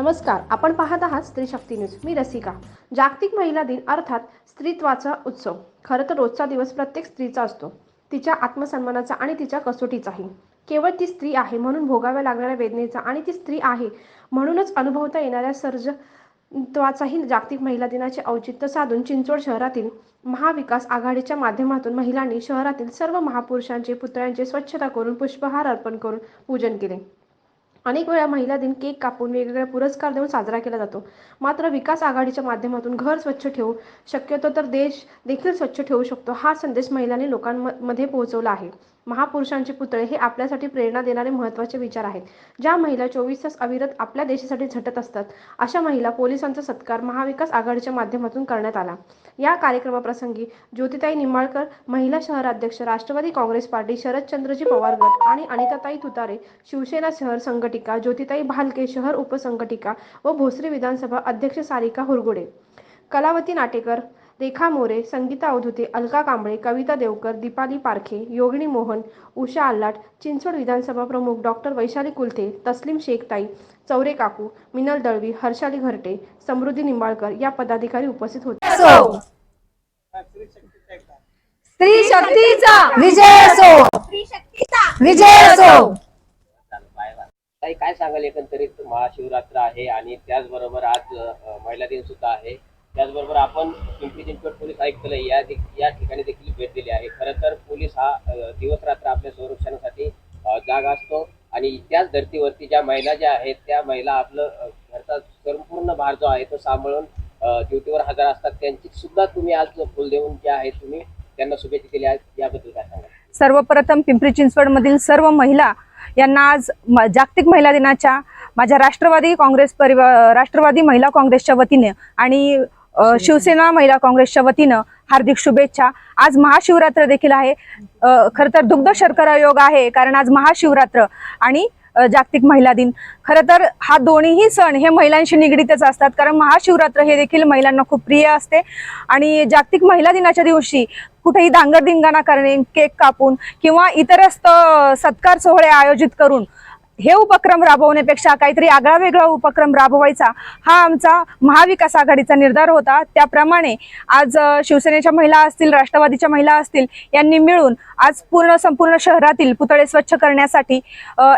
नमस्कार आपण पाहत आहात स्त्री शक्ती न्यूज. मी रसिका. जागतिक महिला दिन अर्थात स्त्रीत्वाचा उत्सव. खरं तर रोजचा दिवस प्रत्येक स्त्रीचा असतो. तिच्या आत्मसन्मानाचा आणि तिच्या कसोटीचाही. केवळ ती स्त्री आहे म्हणून भोगाव्या लागणाऱ्या वेदनेचा आणि ती स्त्री आहे म्हणूनच अनुभवता येणाऱ्या सर्जत्वाचाही जागतिक महिला दिनाचे औचित्य साधून चिंचवड शहरातील महाविकास आघाडीच्या माध्यमातून महिलांनी शहरातील सर्व महापुरुषांचे पुतळ्यांचे स्वच्छता करून पुष्पहार अर्पण करून पूजन केले. अनेक वेळा महिला दिन केक कापून वेगवेगळा पुरस्कार देऊन साजरा केला जातो. मात्र विकास आघाडीच्या माध्यमातून घर स्वच्छ ठेवू शक्यतो तर देश देखील स्वच्छ ठेवू शकतो हा संदेश महिलांनी लोकांमध्ये पोहोचवला आहे. महापुरुषांचे पुतळे हे आपल्यासाठी प्रेरणा देणारे महत्त्वाचे विचार आहेत. ज्या महिला चोवीस तास अविरत आपल्या देशासाठी झटत असतात अशा महिला पोलिसांचा सत्कार महाविकास आघाडीच्या माध्यमातून करण्यात आला. या कार्यक्रमाप्रसंगी ज्योतिताई निंबाळकर महिला शहराध्यक्ष राष्ट्रवादी काँग्रेस पार्टी शरदचंद्रजी पवार गट आणि अनिताताई तुतारे शिवसेना शहर संघटिका ज्योतिताई भालके शहर उपसंघटिका व भोसरी विधानसभा अध्यक्ष सारिका हुरगुडे. कलावती नाटेकर रेखा मोरे संगीता अवधुते अलका कांबळे कविता देवकर दीपाली पारखे योगिनी मोहन उषा आल्लाट चिंचवड विधानसभा प्रमुख डॉक्टर वैशाली कुलथे तस्लीम शेखताई चौरे काकू मिनल दळवी हर्षाली घरटे समृद्धी निंबाळकर या पदाधिकारी उपस्थित होते. स्त्री शक्तीचा. विजय असो. विजय असो. ताई काय सांगाल एकंदरीत? महाशिवरात्र आहे आणि त्याचबरोबर आज अ, महिला दिन सुद्धा आहे. त्याचबरोबर आपण पिंपरी चिंचवड पोलीस आयुक्तालय या दे- या ठिकाणी देखील भेट दिली आहे. खरं तर पोलीस हा दिवस रात्र आपल्या संरक्षणासाठी अ, जागा असतो आणि त्याच धर्तीवरती ज्या महिला ज्या आहेत त्या महिला आपलं अ, घरचा संपूर्ण भार जो आहे तो सांभाळून अ, ड्युटीवर हजर असतात. त्यांची सुद्धा तुम्ही आज फुल देऊन जे आहे तुम्ही त्यांना शुभेच्छा दिल्या आहेत. याबद्दल काय सांगाल? सर्वप्रथम पिंपरी चिंचवड मधील सर्व महिला यांना आज म- जागतिक महिला दिनाच्या माझ्या राष्ट्रवादी काँग्रेस परिवार राष्ट्रवादी महिला काँग्रेसच्या वतीने आणि शिवसेना महिला काँग्रेसच्या वतीनं हार्दिक शुभेच्छा. आज महाशिवरात्र देखील आहे. खरं तर दुग्ध शर्करा योग आहे कारण आज महाशिवरात्र. आणि जागतिक महिला दिन. खरं तर हा दोन्हीही सण हे महिलांशी निगडीतच असतात. कारण महाशिवरात्र हे देखील महिलांना खूप प्रिय असते. आणि जागतिक महिला दिनाच्या दिवशी कुठेही धांगडधिंगाणा करणे केक कापून किंवा इतरस्त सत्कार सोहळे आयोजित करून हे उपक्रम राबवण्यापेक्षा काहीतरी आगळा वेगळा उपक्रम राबवायचा हा आमचा महाविकास आघाडीचा निर्धार होता. त्याप्रमाणे आज शिवसेनेच्या महिला असतील राष्ट्रवादीच्या महिला असतील यांनी मिळून आज पूर्ण संपूर्ण शहरातील पुतळे स्वच्छ करण्यासाठी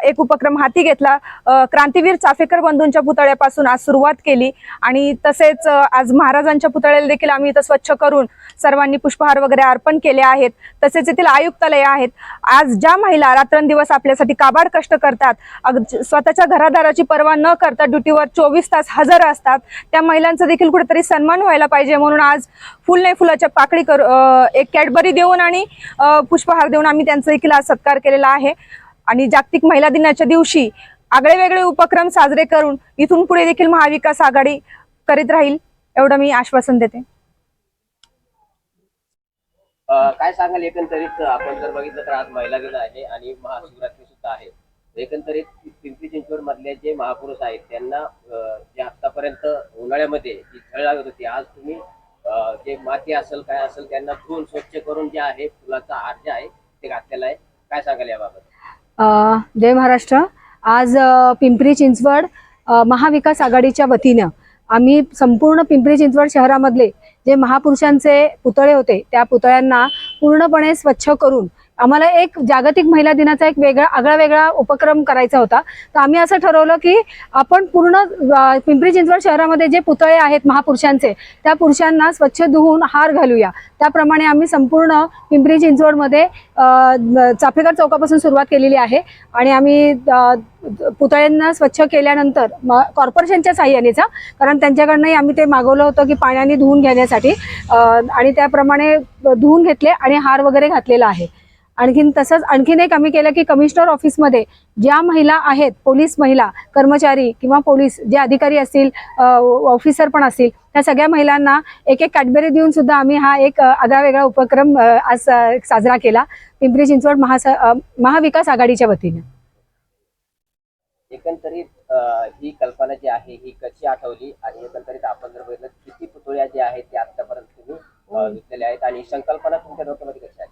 एक उपक्रम हाती घेतला. क्रांतीवीर चाफेकर बंधूंच्या पुतळ्यापासून आज सुरुवात केली आणि तसेच आज महाराजांच्या पुतळ्याला देखील आम्ही इथं स्वच्छ करून सर्वांनी पुष्पहार वगैरे अर्पण केले आहेत. तसेच येथील आयुक्तालय आहेत. आज ज्या महिला रात्रंदिवस आपल्यासाठी काबाड कष्ट करतात स्वतःच्या घरादाराची पर्वा न करता ड्युटीवर चोवीस तास हजर असतात. त्या महिलांचा देखील कुठेतरी सन्मान व्हायला पाहिजे म्हणून आज फुल नाही फुलाच्या पाकळी करू एक कॅडबरी देऊन आणि पुष्पहार देऊन आम्ही त्यांचा देखील आज सत्कार केलेला आहे. आणि जागतिक महिला दिनाच्या दिवशी आगळे वेगळे उपक्रम साजरे करून इथून पुढे देखील महाविकास आघाडी करीत राहील एवढं मी आश्वासन देते. काय सांगाल एकंदरीत? आपण जर बघितलं तर आज महिला दिन आहे आणि महाशिवरात्री सुद्धा आहे. एकंदरीत पिंपरी चिंचवड मधले जे महापुरुष आहेत त्यांना जे आतापर्यंत उन्हाळ्यामध्ये जी झळ लागत होती आज तुम्ही जे माती असेल काय असेल त्यांना धुवून स्वच्छ करून जे आहे फुलाचा हार जे आहे ते घातलेला आहे. काय सांगाल याबाबत? जय महाराष्ट्र. आज पिंपरी चिंचवड महाविकास आघाडीच्या वतीनं आम्ही संपूर्ण पिंपरी चिंचवड शहरामधले जे महापुरुषांचे पुतळे होते त्या पुतळ्यांना पूर्णपणे स्वच्छ करून आम्हाला एक जागतिक महिला दिनाचा एक वेगळा आगळा वेगळा उपक्रम करायचा होता. तर आम्ही असं ठरवलं की आपण पूर्ण पिंपरी चिंचवड शहरामध्ये जे पुतळे आहेत महापुरुषांचे त्या पुरुषांना स्वच्छ धुवून हार घालूया. त्याप्रमाणे आम्ही संपूर्ण पिंपरी चिंचवडमध्ये चाफेकर चौकापासून सुरुवात केलेली आहे. आणि आम्ही पुतळ्यांना स्वच्छ केल्यानंतर म- कॉर्पोरेशनच्या साह्यानेचा कारण त्यांच्याकडनंही आम्ही ते मागवलं होतं की पाण्याने धुवून घेण्यासाठी. आणि त्याप्रमाणे धुवून घेतले आणि हार वगैरे घातलेला आहे. आणखीन तसंच आणखीन एक आम्ही केलं की कमिशनर ऑफिसमध्ये ज्या महिला आहेत पोलीस महिला कर्मचारी किंवा पोलीस जे अधिकारी असतील ऑफिसर पण असतील त्या सगळ्या महिलांना एक एक कॅडबरी देऊन सुद्धा आम्ही हा एक आगळा वेगळा उपक्रम आज साजरा केला पिंपरी चिंचवड महास महाविकास आघाडीच्या वतीने. एकंदरीत ही कल्पना जी आहे ही कशी आठवली आणि एकंदरीत आपण जर बघितलं किती पुतळ्या जे आहेत ते आतापर्यंत तुम्ही अ, विकलेल्या आहेत आणि संकल्पना तुमच्या डोक्यामध्ये कशी आहे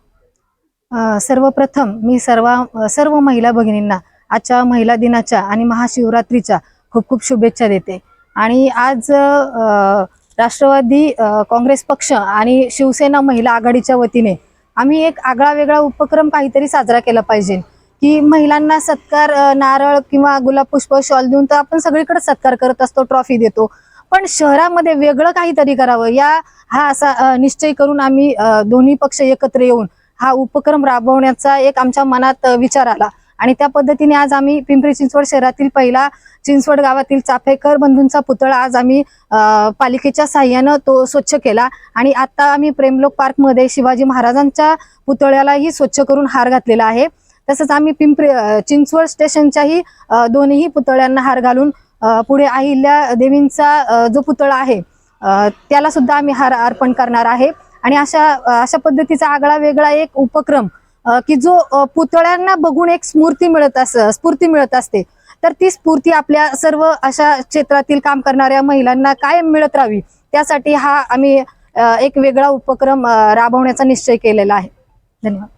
सर्वप्रथम मी सर्व सर्व महिला भगिनींना आजच्या महिला दिनाच्या आणि महाशिवरात्रीच्या खूप खूप शुभेच्छा देते. आणि आज राष्ट्रवादी काँग्रेस पक्ष आणि शिवसेना महिला आघाडीच्या वतीने आम्ही एक आगळा वेगळा उपक्रम काहीतरी साजरा केला पाहिजे. की महिलांना सत्कार नारळ किंवा गुलाब पुष्प शॉल देऊन तर आपण सगळीकडे सत्कार करत असतो ट्रॉफी देतो. पण शहरामध्ये वेगळं काहीतरी करावं या हा असा निश्चय करून आम्ही दोन्ही पक्ष एकत्र येऊन हा उपक्रम राबवण्याचा एक आमच्या मनात विचार आला. आणि त्या पद्धतीने आज आम्ही पिंपरी चिंचवड शहरातील पहिला चिंचवड गावातील चाफेकर बंधूंचा पुतळा आज आम्ही पालिकेच्या साह्यानं तो स्वच्छ केला. आणि आता आम्ही प्रेमलोक पार्कमध्ये शिवाजी महाराजांच्या पुतळ्यालाही स्वच्छ करून हार घातलेला आहे. तसंच आम्ही पिंपरी चिंचवड स्टेशनच्याही अ, दोन्ही पुतळ्यांना हार घालून पुढे अहिल्या देवींचा जो पुतळा आहे त्याला सुद्धा आम्ही हार अर्पण करणार आहे. आणि अशा अशा पद्धतीचा आगळा वेगळा एक उपक्रम की जो पुतळ्यांना बघून एक स्फूर्ती मिळत अस स्फूर्ती मिळत असते. तर ती स्फूर्ती आपल्या सर्व अशा क्षेत्रातील काम करणाऱ्या महिलांना कायम मिळत राहावी. त्यासाठी हा आम्ही एक वेगळा उपक्रम राबवण्याचा निश्चय केलेला आहे. धन्यवाद.